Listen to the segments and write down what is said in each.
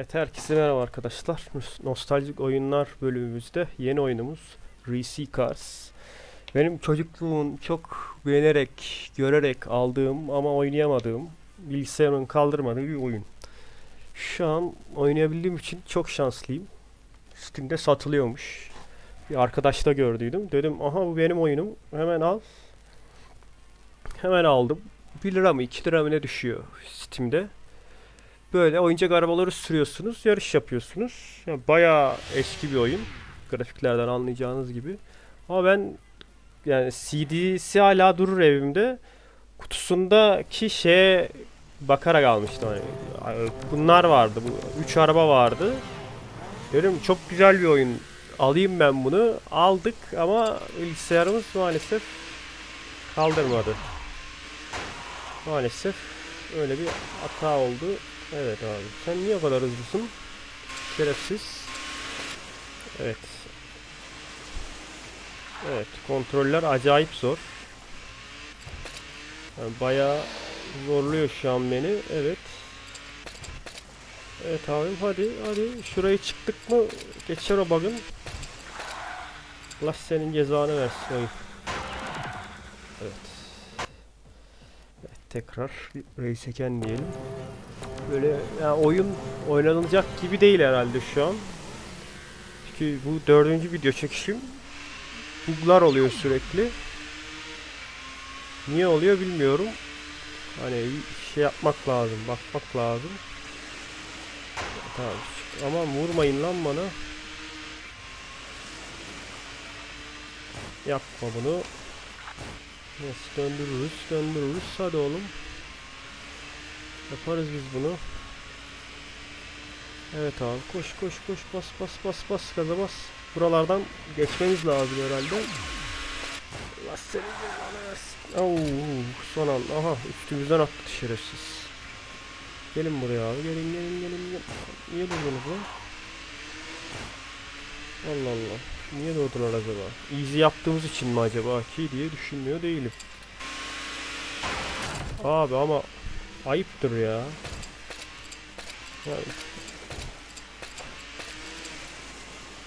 Evet herkese merhaba arkadaşlar. Nos- Nostaljik oyunlar bölümümüzde yeni oyunumuz RC Cars. Benim çocukluğum çok beğenerek, görerek aldığım ama oynayamadığım, bilgisayarımın kaldırmadığı bir oyun. Şu an oynayabildiğim için çok şanslıyım. Steam'de satılıyormuş. Bir arkadaşta gördüydüm. Dedim aha bu benim oyunum. Hemen al. Hemen aldım. 1 lira mı 2 lira mı ne düşüyor Steam'de. Böyle oyuncak arabaları sürüyorsunuz, yarış yapıyorsunuz. Yani bayağı eski bir oyun. Grafiklerden anlayacağınız gibi. Ama ben yani CD'si hala durur evimde. Kutusundaki şeye bakarak almıştım. Hani bunlar vardı. Bu üç araba vardı. Dedim çok güzel bir oyun. Alayım ben bunu. Aldık ama bilgisayarımız maalesef kaldırmadı. Maalesef öyle bir hata oldu. Evet abi. Sen niye o kadar hızlısın? Şerefsiz. Evet. Evet. Kontroller acayip zor. Yani bayağı zorluyor şu an beni. Evet. Evet abim hadi hadi şurayı çıktık mı geçer o bug'ın. Allah senin cezanı versin oyun. Evet. Evet tekrar bir race'eken diyelim. Böyle yani oyun oynanılacak gibi değil herhalde şu an. Çünkü bu dördüncü video çekişim. Bug'lar oluyor sürekli. Niye oluyor bilmiyorum. Hani şey yapmak lazım, bakmak lazım. Tamam. Ama vurmayın lan bana. Yapma bunu. Nasıl döndürürüz, döndürürüz. Hadi oğlum. Yaparız biz bunu. Evet abi koş koş koş bas bas bas bas gaza bas. Buralardan geçmemiz lazım herhalde. Allah seni. Oo, son an. Aha üstümüzden attı şerefsiz. Gelin buraya abi gelin gelin gelin. gelin. Niye durdunuz lan? Allah Allah. Niye durdular acaba? Easy yaptığımız için mi acaba ki diye düşünmüyor değilim. Abi ama ayıptır ya.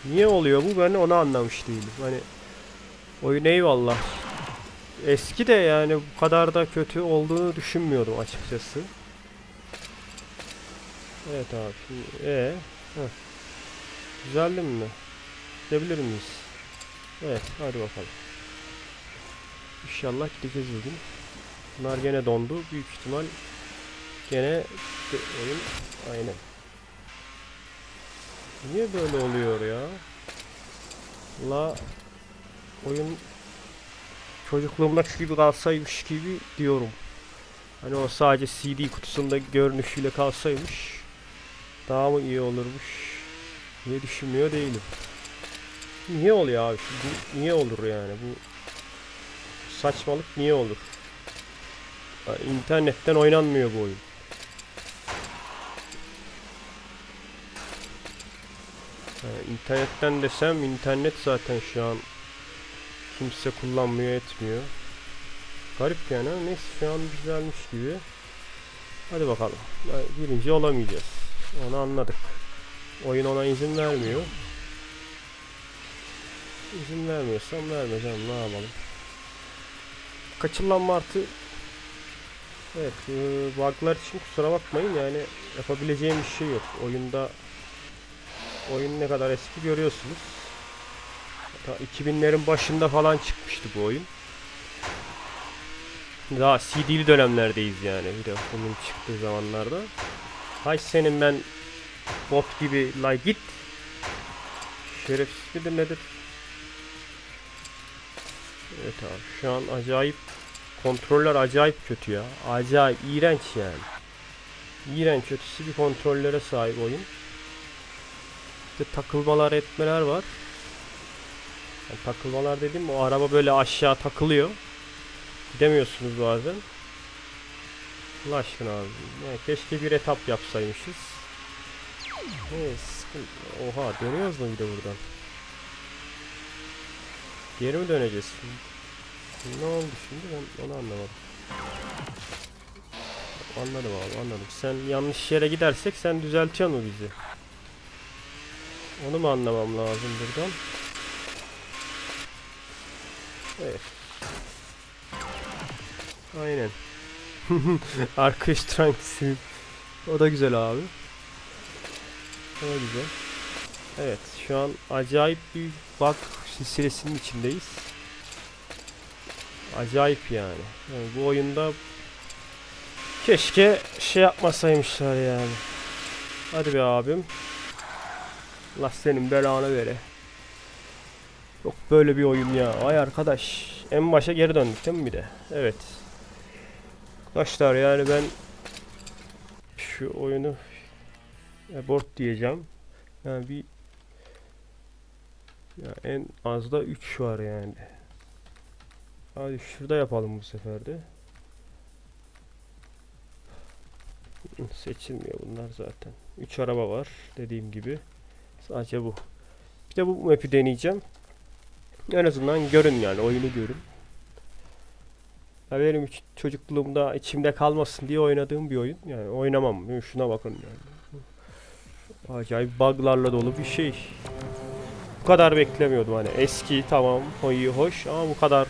Niye oluyor bu ben onu anlamış değilim. Hani oyun eyvallah. Eski de yani bu kadar da kötü olduğunu düşünmüyordum açıkçası. Evet abi şimdi ee, mi? Gidebilir miyiz? Evet hadi bakalım. İnşallah gideceğiz bugün. Bunlar gene dondu. Büyük ihtimal gene oyun aynen. Niye böyle oluyor ya? La oyun çocukluğumdaki gibi kalsaymış gibi diyorum. Hani o sadece CD kutusunda görünüşüyle kalsaymış daha mı iyi olurmuş diye düşünmüyor değilim. Niye oluyor abi? Bu niye olur yani? Bu saçmalık niye olur? İnternetten oynanmıyor bu oyun. İnternetten desem internet zaten şu an kimse kullanmıyor etmiyor. Garip yani ama neyse şu an güzelmiş gibi. Hadi bakalım. Birinci olamayacağız. Onu anladık. Oyun ona izin vermiyor. İzin vermiyorsam vermeyeceğim ne yapalım. Kaçırılan artı Evet, e, bug'lar için kusura bakmayın yani yapabileceğim bir şey yok. Oyunda oyun ne kadar eski görüyorsunuz. Hatta 2000'lerin başında falan çıkmıştı bu oyun. Daha CD'li dönemlerdeyiz yani bir de bunun çıktığı zamanlarda. Hay senin ben bot gibi la git. Şerefsiz midir nedir? Evet abi şu an acayip kontroller acayip kötü ya. Acayip iğrenç yani. İğrenç ötesi bir kontrollere sahip oyun. İşte takılmalar etmeler var. Yani takılmalar dedim o araba böyle aşağı takılıyor. Gidemiyorsunuz bazen. Allah aşkına abi. Yani keşke bir etap yapsaymışız. Sıkıntı. Oha dönüyoruz mu bir de buradan? Geri mi döneceğiz? Ne oldu şimdi ben onu anlamadım. Anladım abi anladım. Sen yanlış yere gidersek sen düzeltiyorsun mu bizi? Onu mu anlamam lazım buradan? Evet. Aynen. Arka strength'si. O da güzel abi. O da güzel. Evet şu an acayip bir bug silsilesinin içindeyiz. Acayip yani. yani bu oyunda keşke şey yapmasaymışlar yani. Hadi be abim. Allah senin belanı vere. Yok böyle bir oyun ya. Ay arkadaş. En başa geri döndük değil mi bir de? Evet. Arkadaşlar yani ben şu oyunu abort diyeceğim. Yani bir ya en az da 3 var yani. Hadi şurada yapalım bu sefer de. Seçilmiyor bunlar zaten. 3 araba var dediğim gibi. Sadece bu. Bir de bu map'i deneyeceğim. En azından görün yani oyunu görün. Ya benim çocukluğumda içimde kalmasın diye oynadığım bir oyun. Yani oynamam. Şuna bakın yani. Acayip buglarla dolu bir şey. Bu kadar beklemiyordum hani. Eski tamam, iyi hoş ama bu kadar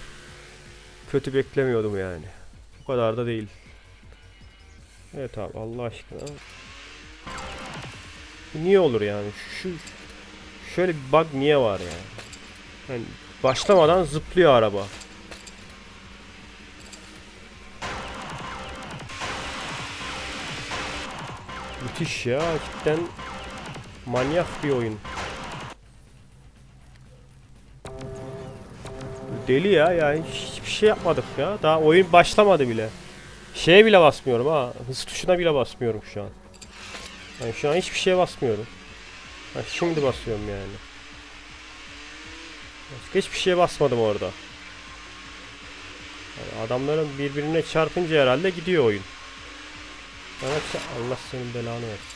kötü beklemiyordum yani. Bu kadar da değil. Evet abi Allah aşkına. Niye olur yani? Şu şöyle bir bug niye var yani? Hani başlamadan zıplıyor araba. Müthiş ya cidden manyak bir oyun. Deli ya yani hiçbir şey yapmadık ya. Daha oyun başlamadı bile. Şeye bile basmıyorum ha. Hız tuşuna bile basmıyorum şu an. Yani şu an hiçbir şeye basmıyorum. Ha, şimdi basıyorum yani. Başka hiçbir şeye basmadım orada. Yani adamların birbirine çarpınca herhalde gidiyor oyun. Ça- Allah senin belanı versin.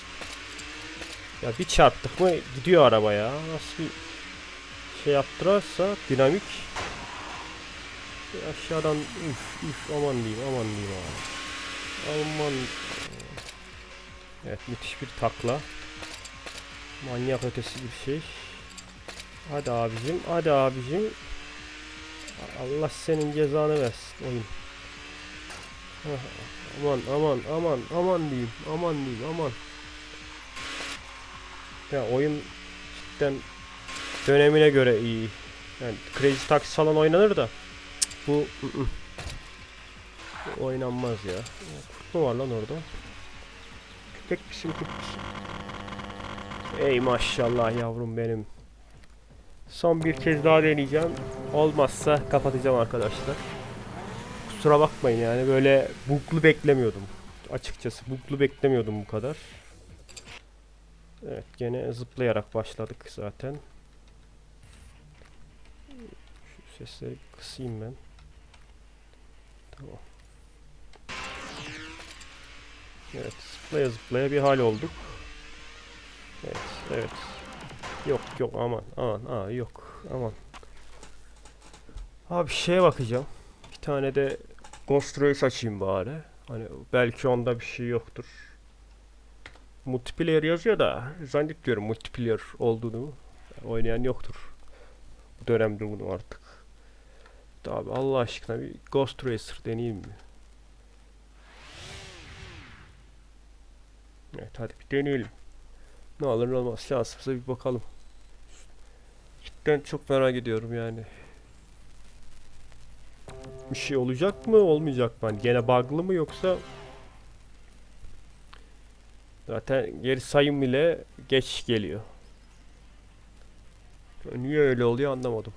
Ya bir çarptık mı gidiyor araba ya. Nasıl bir şey yaptırarsa dinamik. Bir aşağıdan üf üf aman diyeyim aman diyeyim abi. Aman. Evet müthiş bir takla. Manyak ötesi bir şey. Hadi abicim, hadi abicim. Allah senin cezanı versin oyun. Aman aman aman aman diyeyim, aman diyeyim, aman. Ya oyun cidden dönemine göre iyi. Yani Crazy Taxi falan oynanır da bu. Bu oynanmaz ya. Kurt var lan orada? Kurt musun? Ey maşallah yavrum benim. Son bir kez daha deneyeceğim. Olmazsa kapatacağım arkadaşlar. Kusura bakmayın yani böyle buglu beklemiyordum. Açıkçası buglu beklemiyordum bu kadar. Evet gene zıplayarak başladık zaten. Şu sesleri kısayım ben. Tamam. Evet zıplaya zıplaya bir hal olduk. Evet evet. Yok yok aman aman aa yok aman. Abi şeye bakacağım. Bir tane de Ghost Race açayım bari. Hani belki onda bir şey yoktur. Multiplayer yazıyor da zannetmiyorum multiplayer olduğunu. Oynayan yoktur. Bu dönemde bunu artık. Abi Allah aşkına bir Ghost Racer deneyeyim mi? Evet hadi bir deneyelim. Ne olur ne olmaz şansımıza bir bakalım. Cidden çok merak ediyorum yani. Bir şey olacak mı olmayacak mı? Hani gene bug'lı mı yoksa Zaten geri sayım bile geç geliyor. Niye öyle oluyor anlamadım.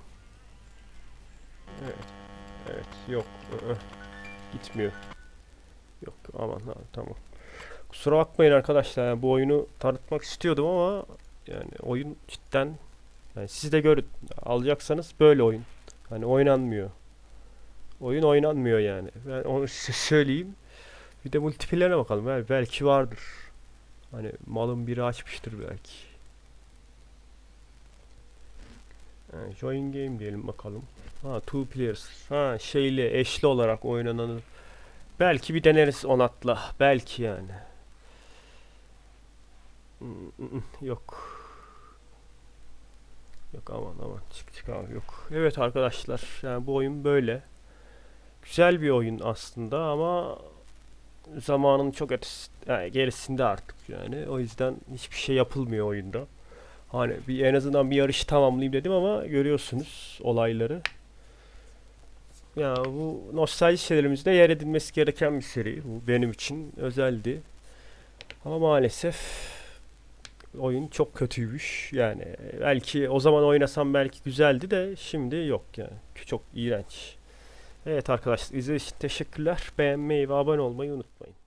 Evet. Evet yok. ı-ı. Gitmiyor. Yok aman ha, tamam. Kusura bakmayın arkadaşlar. yani bu oyunu tanıtmak istiyordum ama yani oyun cidden yani siz de görün alacaksanız böyle oyun. Hani oynanmıyor. Oyun oynanmıyor yani. Ben onu size söyleyeyim. Bir de multiplayer'e bakalım. Yani belki vardır. Hani malın biri açmıştır belki. Yani join game diyelim bakalım. Ha two players. Ha şeyle eşli olarak oynananı Belki bir deneriz Onat'la. Belki yani. Yok. Yok aman aman çık çık abi yok. Evet arkadaşlar yani bu oyun böyle. Güzel bir oyun aslında ama zamanın çok ötesi, yani gerisinde artık yani. O yüzden hiçbir şey yapılmıyor oyunda. Hani bir en azından bir yarışı tamamlayayım dedim ama görüyorsunuz olayları. Ya bu nostalji serilerimizde yer edilmesi gereken bir seri. Bu benim için özeldi. Ama maalesef oyun çok kötüymüş. Yani belki o zaman oynasam belki güzeldi de şimdi yok yani. Çok iğrenç. Evet arkadaşlar izlediğiniz için teşekkürler. Beğenmeyi ve abone olmayı unutmayın.